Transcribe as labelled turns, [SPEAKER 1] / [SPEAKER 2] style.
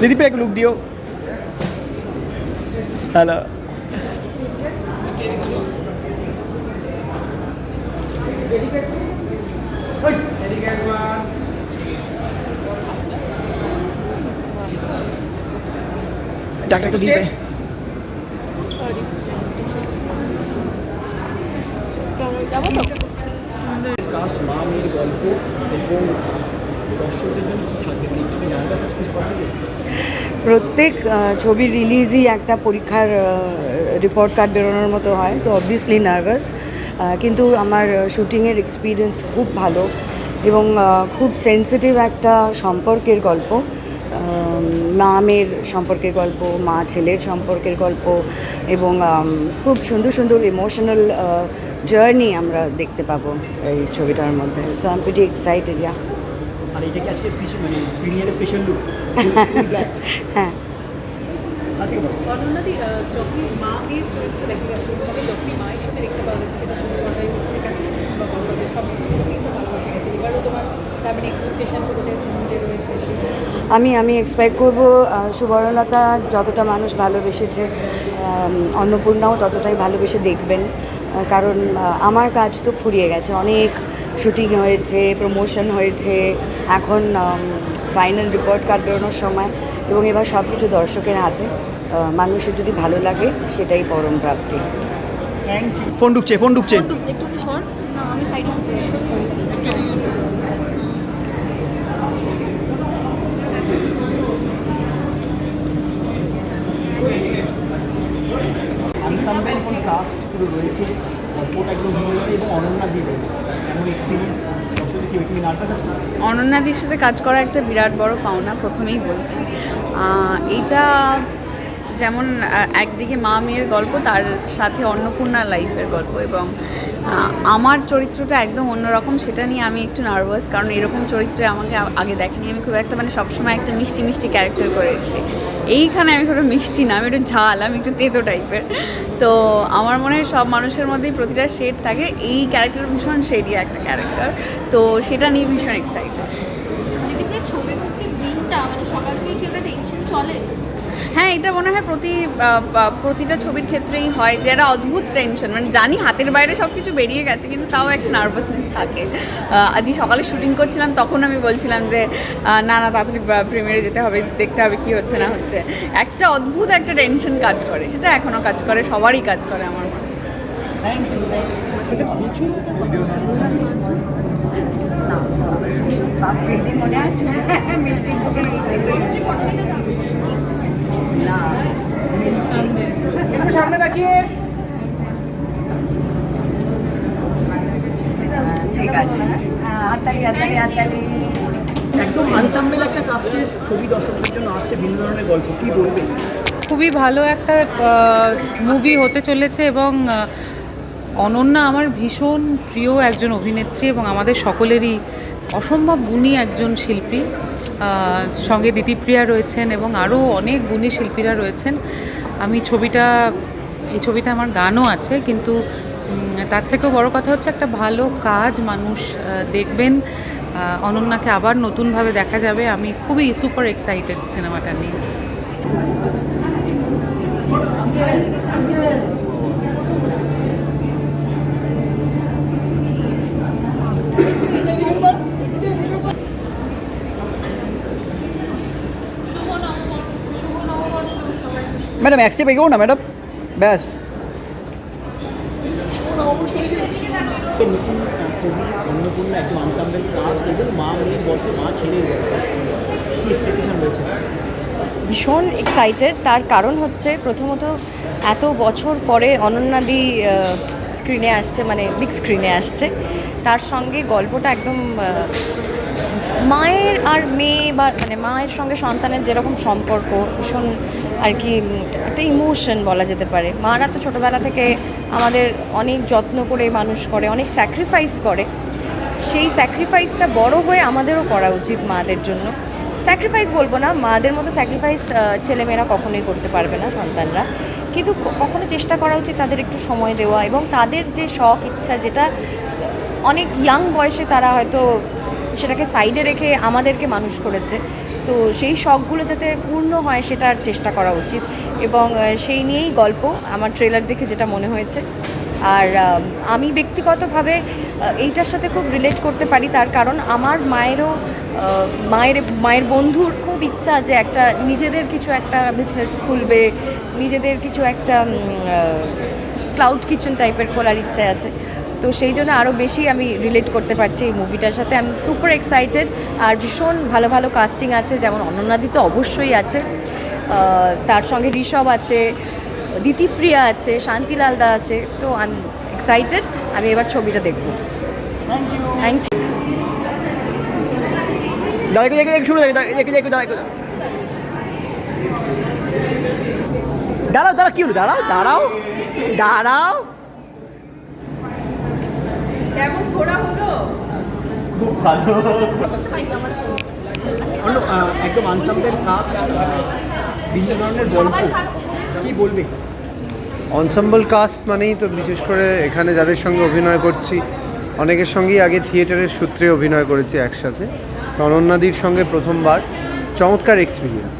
[SPEAKER 1] दीदी पे एक लुक दियो हेलो ডাক্তার একটু দিবে।
[SPEAKER 2] সরি কেমন? যাব তো?
[SPEAKER 1] কাস্ট মা মেয়ের গল্প এবং দর্শকদের জন্য কী থাকবে? মানে একটু নার্ভাস আছে
[SPEAKER 3] প্রত্যেক ছবি রিলিজই একটা পরীক্ষার রিপোর্ট কার্ড বেরোনোর মতো হয় তো অবভিয়াসলি নার্ভাস কিন্তু আমার শুটিংয়ের এক্সপিরিয়েন্স খুব ভালো এবং খুব সেন্সিটিভ একটা সম্পর্কের গল্প। মা মেয়ের সম্পর্কের গল্প মা ছেলের সম্পর্কের গল্প এবং খুব সুন্দর সুন্দর ইমোশনাল জার্নি আমরা দেখতে পাবো এই ছবিটার মধ্যে। So I am pretty excited yeah
[SPEAKER 1] আর এটা কি আজকে স্পেশাল মানে প্রিমিয়ার স্পেশাল লুক
[SPEAKER 3] হ্যাঁ।
[SPEAKER 4] অনন্যাদি মা এর চরিত্র দেখা গেছে তবে যখনই মায়ের সাথে দেখতে পাওয়া যাচ্ছে সেটা ছোটো কথাই বা গল্পের সব কিন্তু ভালোবাসা গেছে এবারও তোমার তার মানে এক্সপেকটেশন পুরোটাই মধ্যে রয়েছে
[SPEAKER 3] আমি আমি এক্সপেক্ট করব সুবর্ণলতা যতটা মানুষ ভালোবেসেছে অন্নপূর্ণাও ততটাই ভালোবেসে দেখবেন। কারণ আমার কাজ তো ফুরিয়ে গেছে। অনেক শুটিং হয়েছে প্রমোশন হয়েছে এখন ফাইনাল রিপোর্ট কার্ড বেরোনোর সময় এবং এবার সব কিছু দর্শকের হাতে। মানুষের যদি ভালো লাগে সেটাই পরম প্রাপ্তি।
[SPEAKER 1] ফোন ঢুকছে ফোন ঢুকছে।
[SPEAKER 2] ঢুকছে একটু আমি সাইডে শুতে যাচ্ছি
[SPEAKER 1] আনসাম্বেল এবং কাস্ট পুরো রয়েছে গল্পটা একদম হিরোইতে এবং অনন্যা দিয়ে রয়েছে। এমন এক্সপিরিয়েন্স
[SPEAKER 5] অনন্যাদির সাথে কাজ করা একটা বিরাট বড় পাওনা, প্রথমেই বলছি। এটা যেমন একদিকে মা মেয়ের গল্প, তার সাথে অন্নপূর্ণা লাইফের গল্প এবং আমার চরিত্রটা একদম অন্যরকম, সেটা নিয়ে আমি একটু নার্ভাস কারণ এরকম চরিত্রে আমাকে আগে দেখেনি। আমি খুব একটা মানে সবসময় একটা মিষ্টি মিষ্টি ক্যারেক্টার করে এসেছি। এইখানে আমি কোনো মিষ্টি না, আমি একটু ঝাল, আমি একটু তেতো টাইপের তো আমার মনে হয় সব মানুষের মধ্যেই প্রতিটা শেড থাকে। এই ক্যারেক্টার ভীষণ শেডি একটা ক্যারেক্টার তো সেটা নিয়ে ভীষণ এক্সাইটেড
[SPEAKER 2] ছবি দিনটা মানে সকাল থেকে কি একটা টেনশন চলে?
[SPEAKER 5] হ্যাঁ এটা মনে হয় প্রতি প্রতিটা ছবির ক্ষেত্রেই হয় যে একটা অদ্ভুত টেনশন মানে জানি হাতের বাইরে সব কিছু বেরিয়ে গেছে কিন্তু তাও একটা নার্ভাসনেস থাকে আজকে সকালে শুটিং করছিলাম তখন আমি বলছিলাম যে না না তাড়াতাড়ি প্রিমিয়ারে যেতে হবে দেখতে হবে কি হচ্ছে না হচ্ছে একটা অদ্ভুত একটা টেনশন কাজ করে সেটা এখনও কাজ করে সবারই কাজ করে আমার মনে হয়
[SPEAKER 1] থ্যাংক ইউ
[SPEAKER 4] সামনে তাকিয়ে।
[SPEAKER 3] ঠিক আছে। হাততালি হাততালি হাততালি
[SPEAKER 1] একদম আনসাম্বেল একটা কাস্টের ছবি দর্শকদের জন্য আসছে ভিন্ন ধরনের গল্প। কি বলবে
[SPEAKER 6] খুবই ভালো একটা মুভি হতে চলেছে এবং অনন্যা আমার ভীষণ প্রিয় একজন অভিনেত্রী এবং আমাদের সকলেরই অসম্ভব গুণী একজন শিল্পী। সঙ্গে দিতিপ্রিয়া রয়েছেন এবং আরও অনেক গুণী শিল্পীরা রয়েছেন। আমি ছবিটা, এই ছবিতে আমার গানও আছে, কিন্তু তার থেকেও বড় কথা হচ্ছে একটা ভালো কাজ মানুষ দেখবেন অনন্যাকে আবার নতুনভাবে দেখা যাবে। আমি খুবই সুপার এক্সাইটেড সিনেমাটা নিয়ে।
[SPEAKER 1] ম্যাডাম এক স্টেপ এগোও না ম্যাডাম ব্যাস
[SPEAKER 7] ভীষণ এক্সাইটেড তার কারণ হচ্ছে প্রথমত এত বছর পরে অনন্যাদি স্ক্রিনে আসছে মানে বিগ স্ক্রিনে আসছে। তার সঙ্গে গল্পটা একদম মায়ের আর মেয়ে বা মানে মায়ের সঙ্গে সন্তানের যেরকম সম্পর্ক, ভীষণ আর কি একটা ইমোশন বলা যেতে পারে। মারা তো ছোটোবেলা থেকে আমাদের অনেক যত্ন করে মানুষ করে, অনেক স্যাক্রিফাইস করে। সেই স্যাক্রিফাইসটা বড় হয়ে আমাদেরও করা উচিত মাদের জন্য। স্যাক্রিফাইস বলব না, মাদের মতো স্যাক্রিফাইস ছেলেমেয়েরা কখনোই করতে পারবে না সন্তানরা। কিন্তু কখনো চেষ্টা করা উচিত তাদের একটু সময় দেওয়া এবং তাদের যে শখ, ইচ্ছা যেটা অনেক ইয়াং বয়সে তারা হয়তো সেটাকে সাইডে রেখে আমাদেরকে মানুষ করেছে। তো সেই শখগুলো যাতে পূর্ণ হয় সেটার চেষ্টা করা উচিত। এবং সেই নিয়েই গল্প, আমার ট্রেলার দেখে যেটা মনে হয়েছে। আর, আমি ব্যক্তিগতভাবে এইটার সাথে খুব রিলেট করতে পারি। তার কারণ আমার মায়েরও মায়ের মায়ের বন্ধুর খুব ইচ্ছা যে একটা নিজেদের কিছু একটা বিজনেস খুলবে, নিজেদের কিছু একটা ক্লাউড কিচেন টাইপের খোলার ইচ্ছা আছে। তো সেই জন্য আরও বেশি আমি রিলেট করতে পারছি এই মুভিটার সাথে। আমি সুপার এক্সাইটেড আর ভীষণ ভালো ভালো কাস্টিং আছে যেমন অনন্যাদি তো অবশ্যই আছে তার সঙ্গে ঋষভ আছে দিতিপ্রিয়া আছে শান্তিলাল দা আছে তো আমি এক্সাইটেড আমি এবার ছবিটা দেখব।
[SPEAKER 1] থ্যাংক ইউ দাঁড়াও দাঁড়াও কি হলো? দাঁড়াও দাঁড়াও দাঁড়াও।
[SPEAKER 4] কেমন ঘোরা হলো?
[SPEAKER 1] খুব ভালো। আহ, একদম আনসাম্পেল কাস্ট বিভিন্ন ধরনের গল্প। কি বলবে?
[SPEAKER 8] অনসাম্বল কাস্ট মানেই তো বিশেষ করে এখানে যাদের সঙ্গে অভিনয় করছি অনেকের সঙ্গেই আগে থিয়েটারের সূত্রে অভিনয় করেছি একসাথে। তো অনন্যাদির সঙ্গে প্রথমবার। চমৎকার এক্সপিরিয়েন্স